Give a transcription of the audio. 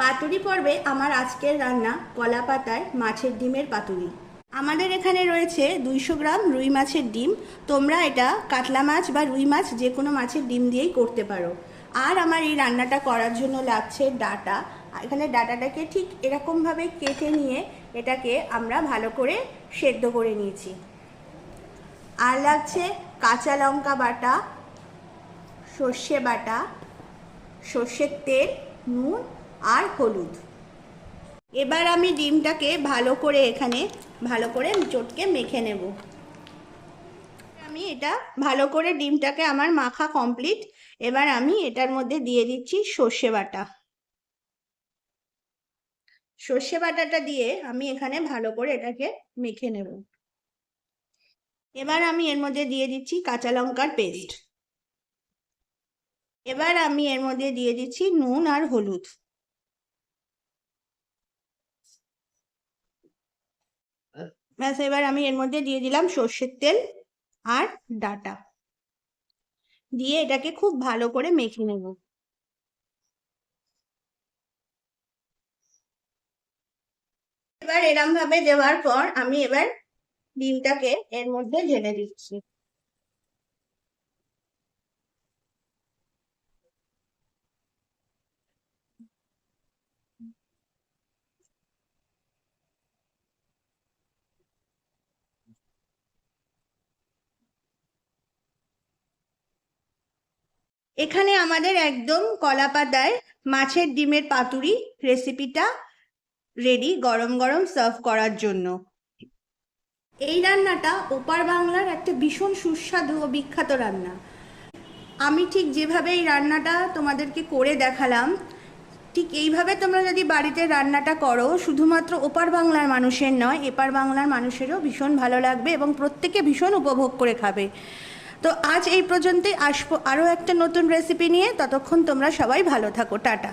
পাতুরি পর্বে আমার আজকের রান্না কলা পাতায় মাছের ডিমের পাতুরি। আমাদের এখানে রয়েছে দুইশো গ্রাম রুই মাছের ডিম। তোমরা এটা কাতলা মাছ বা রুই মাছ যে কোনো মাছের ডিম দিয়েই করতে পারো। আর আমার এই রান্নাটা করার জন্য লাগছে ডাটা। এখানে ডাটাটাকে ঠিক এরকমভাবে কেটে নিয়ে এটাকে আমরা ভালো করে সেদ্ধ করে নিয়েছি। আর লাগছে কাঁচা লঙ্কা বাটা, সর্ষে বাটা, সর্ষের তেল, নুন আর হলুদ। এবার আমি ডিমটাকে ভালো করে এখানে, ভালো করে চটকে মেখে নেব। আমি এটা, ভালো করে ডিমটাকে আমার মাখা কমপ্লিট এবার আমি এটার মধ্যে দিয়ে দিচ্ছি সর্ষে বাটা। সর্ষে বাটাটা দিয়ে আমি এখানে ভালো করে এটাকে মেখে নেব। এবার আমি এর মধ্যে দিয়ে দিচ্ছি কাঁচা লঙ্কার পেস্ট। এবার আমি এর মধ্যে দিয়ে দিচ্ছি নুন আর হলুদ। ব্যাস, এবার আমি এর মধ্যে দিয়ে দিলাম সর্ষের তেল আর ডাটা। দিয়ে এটাকে খুব ভালো করে মেখে নেব। এবার এরম ভাবে দেওয়ার পর আমি এবার ডিমটাকে এর মধ্যে ঢেলে দিচ্ছি। এখানে আমাদের একদম কলা পাতায় মাছের ডিমের পাতুরি রেসিপিটা রেডি গরম গরম সার্ভ করার জন্য। এই রান্নাটা ওপার বাংলার একটা ভীষণ সুস্বাদু ও বিখ্যাত রান্না। আমি ঠিক যেভাবে এই রান্নাটা তোমাদেরকে করে দেখালাম, ঠিক এইভাবে তোমরা যদি বাড়িতে রান্নাটা করো, শুধুমাত্র ওপার বাংলার মানুষের নয়, এপার বাংলার মানুষেরও ভীষণ ভালো লাগবে এবং প্রত্যেকে ভীষণ উপভোগ করে খাবে। তো আজ এই পর্যন্তই। আসব আরও একটা নতুন রেসিপি নিয়ে। ততক্ষণ তোমরা সবাই ভালো থাকো। টাটা।